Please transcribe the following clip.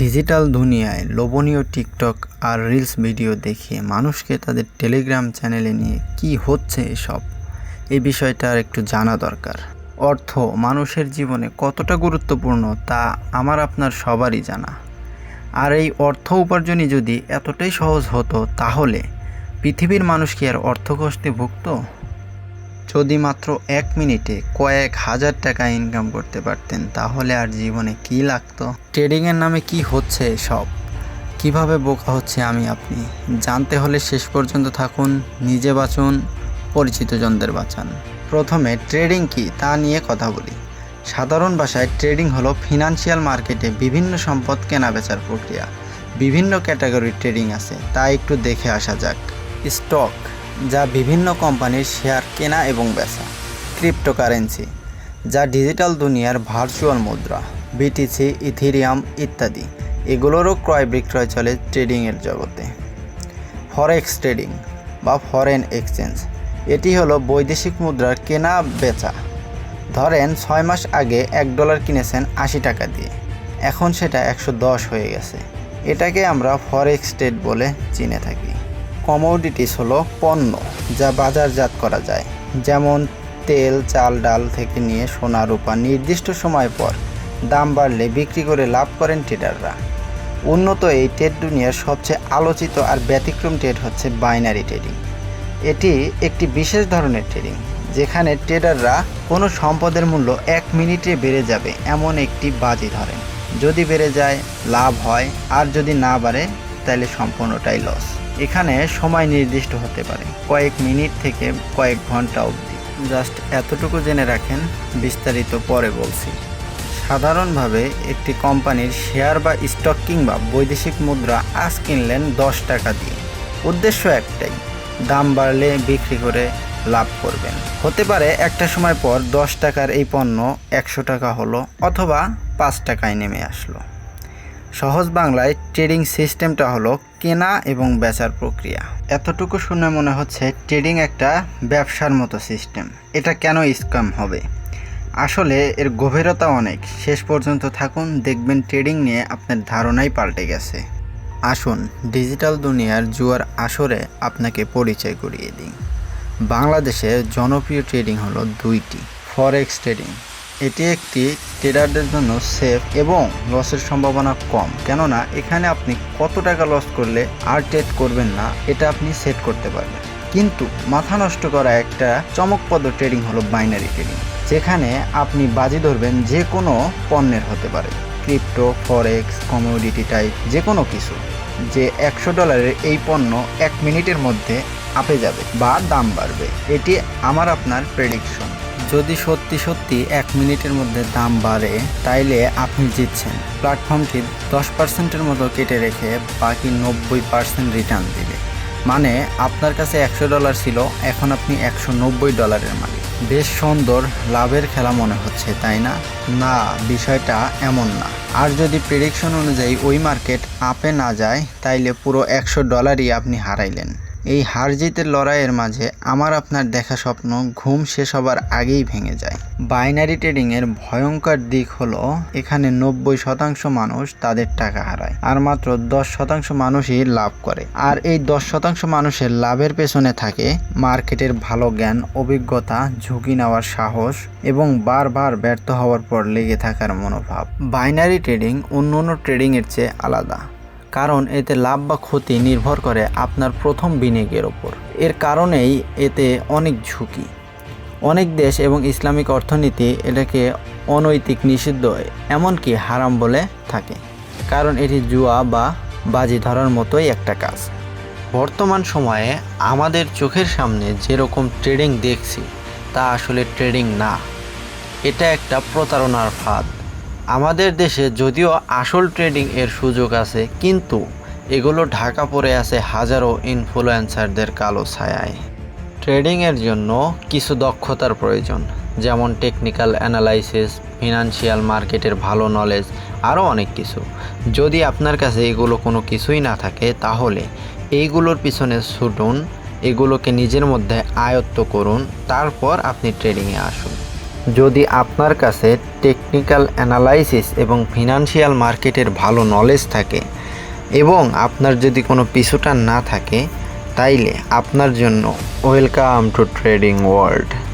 Digital দুনিয়ায় লোভনীয় TikTok আর reels video দেখিয়ে মানুষকে তাদের টেলিগ্রাম চ্যানেলে নিয়ে কি হচ্ছে এসব? এই বিষয়টার একটু জানা দরকার। অর্থ মানুষের জীবনে কতটা গুরুত্বপূর্ণ তা আমার আপনার সবারই জানা। আর এই অর্থ উপার্জনই যদি এতটাই সহজ হতো তাহলে পৃথিবীর মানুষ কি আর অর্থ কষ্টে ভুগত? যদি মাত্র এক মিনিটে কয়েক হাজার টাকা ইনকাম করতে পারতেন, তাহলে আর জীবনে কি লাগতো? ট্রেডিংয়ের নামে কি হচ্ছে সব কীভাবে বোকা হচ্ছে আমি আপনি? জানতে হলে শেষ পর্যন্ত থাকুন, নিজে বাঁচুন পরিচিত জনদের বাঁচান। প্রথমে ট্রেডিং কি তা নিয়ে কথা বলি। সাধারণ ভাষায় ট্রেডিং হলো ফিনান্সিয়াল মার্কেটে বিভিন্ন সম্পদ কেনা বেচার প্রক্রিয়া। বিভিন্ন ক্যাটাগরির ট্রেডিং আছে, তা একটু দেখে আসা যাক। স্টক যা বিভিন্ন কোম্পানির শেয়ার কেনা এবং বেচা। ক্রিপ্টোকারেন্সি, যা ডিজিটাল দুনিয়ার ভার্চুয়াল মুদ্রা, বিটিসি, ইথিরিয়াম ইত্যাদি, এগুলোরও ক্রয় বিক্রয় চলে ট্রেডিংয়ের জগতে। ফরেক্স ট্রেডিং বা ফরেন এক্সচেঞ্জ, এটি হলো বৈদেশিক মুদ্রার কেনা, বেচা। ধরেন ছয় মাস আগে এক ডলার কিনেছেন আশি টাকা দিয়ে, এখন সেটা একশো দশ হয়ে গেছে। এটাকে আমরা ফরেক্স ট্রেড বলে চিনে থাকি। কমোডিটিস হলো পণ্য, যা বাজারজাত করা যায়। যেমন তেল, চাল, ডাল থেকে নিয়ে সোনা, রূপা নির্দিষ্ট সময় পর দাম বাড়লে বিক্রি করে লাভ করেন ট্রেডাররা। উন্নত এই ট্রেড দুনিয়ার সবচেয়ে আলোচিত আর ব্যতিক্রম ট্রেড হচ্ছে বাইনারি ট্রেডিং। এটি একটি বিশেষ ধরনের ট্রেডিং, যেখানে ট্রেডাররা কোনো সম্পদের মূল্য এক মিনিটে বেড়ে যাবে এমন একটি বাজি ধরেন। যদি বেড়ে যায়, লাভ হয়, আর যদি না বাড়ে, তাহলে সম্পূর্ণটাই লস এখানে সময় নির্দিষ্ট হতে পারে, কয়েক মিনিট থেকে কয়েক ঘণ্টা অবধি। জাস্ট এতটুকু জেনে রাখেন, বিস্তারিত পরে বলছি। সাধারণভাবে একটি কোম্পানির শেয়ার বা স্টক কিংবা বৈদেশিক মুদ্রা আজ কিনলেন দশ টাকা দিয়ে। উদ্দেশ্য একটাই, দাম বাড়লে বিক্রি করে লাভ করবেন। হতে পারে একটা সময় পর দশ টাকার এই পণ্য একশো টাকা হলো অথবা পাঁচ টাকায় নেমে আসলো। সহজ বাংলায় ট্রেডিং সিস্টেমটা হলো কেনা এবং বেচার প্রক্রিয়া। এতটুকু শুনে মনে হচ্ছে ট্রেডিং একটা ব্যবসার মতো সিস্টেম। এটা কেন স্ক্যাম হবে? আসলে এর গভীরতা অনেক। শেষ পর্যন্ত থাকুন, দেখবেন ট্রেডিং নিয়ে আপনার ধারণাই পাল্টে গেছে। আসুন, ডিজিটাল দুনিয়ার জুয়ার আসরে আপনাকে পরিচয় করিয়ে দিই। বাংলাদেশের জনপ্রিয় ট্রেডিং হলো দুইটি, ফরেক্স ট্রেডিং। এটি একটি ট্রেডারদের জন্য সেফ এবং লসের সম্ভাবনা কম। কেননা, এখানে আপনি কত টাকা লস করলে আর ট্রেড করবেন না, এটা আপনি সেট করতে পারবেন। কিন্তু মাথা নষ্ট করা একটা চমকপ্রদ ট্রেডিং হলো বাইনারি ট্রেডিং যেখানে আপনি বাজি ধরবেন যে কোনো পণ্যের হতে পারে। ক্রিপ্টো ফরেক্স কমোডিটি টাইপ যে কোনো কিছু, যে একশো ডলারের এই পণ্য এক মিনিটের মধ্যে আপে যাবে বা দাম বাড়বে। এটি আমার আপনার প্রেডিকশন যদি সত্যি সত্যি এক মিনিটের মধ্যে দাম বাড়ে, তাইলে আপনি জিতছেন। প্ল্যাটফর্মটি দশ পার্সেন্টের মতো কেটে রেখে বাকি নব্বই পার্সেন্ট রিটার্ন দিবে। মানে আপনার কাছে একশো ডলার ছিল, এখন আপনি একশো নব্বই ডলারের মালিক। বেশ সুন্দর, লাভের খেলা মনে হচ্ছে, তাই না? না, বিষয়টা এমন না। আর যদি প্রেডিকশন অনুযায়ী ওই মার্কেট আপে না যায়, তাইলে পুরো একশো ডলারই আপনি হারাইলেন। এই হার জিতের লড়াইয়ের মাঝে আমার আপনার দেখা স্বপ্ন ঘুম শেষ হবার আগেই ভেঙে যায়। বাইনারি ট্রেডিংয়ের ভয়ঙ্কর দিক হলো, এখানে নব্বই শতাংশ মানুষ তাদের টাকা হারায়, আর মাত্র দশ শতাংশ মানুষই লাভ করে। আর এই দশ শতাংশ মানুষের লাভের পেছনে থাকে মার্কেটের ভালো জ্ঞান, অভিজ্ঞতা, ঝুঁকি নেওয়ার সাহস এবং বারবার ব্যর্থ হওয়ার পর লেগে থাকার মনোভাব। বাইনারি ট্রেডিং অন্য অন্য ট্রেডিংয়ের চেয়ে আলাদা। কারণ এতে লাভ বা ক্ষতি নির্ভর করে আপনার প্রথম বিনিয়োগের ওপর। এর কারণেই এতে অনেক ঝুঁকি। অনেক দেশ এবং ইসলামিক অর্থনীতি এটাকে অনৈতিক নিষিদ্ধ, এমনকি হারাম বলে থাকে। কারণ এটি জুয়া বা বাজি ধরার মতোই একটা কাজ। বর্তমান সময়ে আমাদের চোখের সামনে যেরকম ট্রেডিং দেখছি, তা আসলে ট্রেডিং না। এটা একটা প্রতারণার ফাঁদ। আমাদের দেশে যদিও আসল ট্রেডিং এর সুযোগ আছে, কিন্তু এগুলো ঢাকা পড়ে আছে হাজারো ইনফ্লুয়েন্সারদের কালো ছায়ায়। ট্রেডিংয়ের জন্য কিছু দক্ষতার প্রয়োজন, যেমন টেকনিক্যাল অ্যানালাইসিস ফিনান্সিয়াল মার্কেটের ভালো নলেজ আরও অনেক কিছু। যদি আপনার কাছে এগুলো কোনো কিছুই না থাকে, তাহলে এইগুলোর পিছনে ছুটুন, এগুলোকে নিজের মধ্যে আয়ত্ত করুন, তারপর আপনি ট্রেডিংয়ে আসুন। যদি আপনার কাছে টেকনিক্যাল অ্যানালাইসিস এবং ফিনান্সিয়াল মার্কেটের ভালো নলেজ থাকে এবং আপনার যদি কোনো পিছুটান না থাকে, তাইলে আপনার জন্য ওয়েলকাম টু ট্রেডিং ওয়ার্ল্ড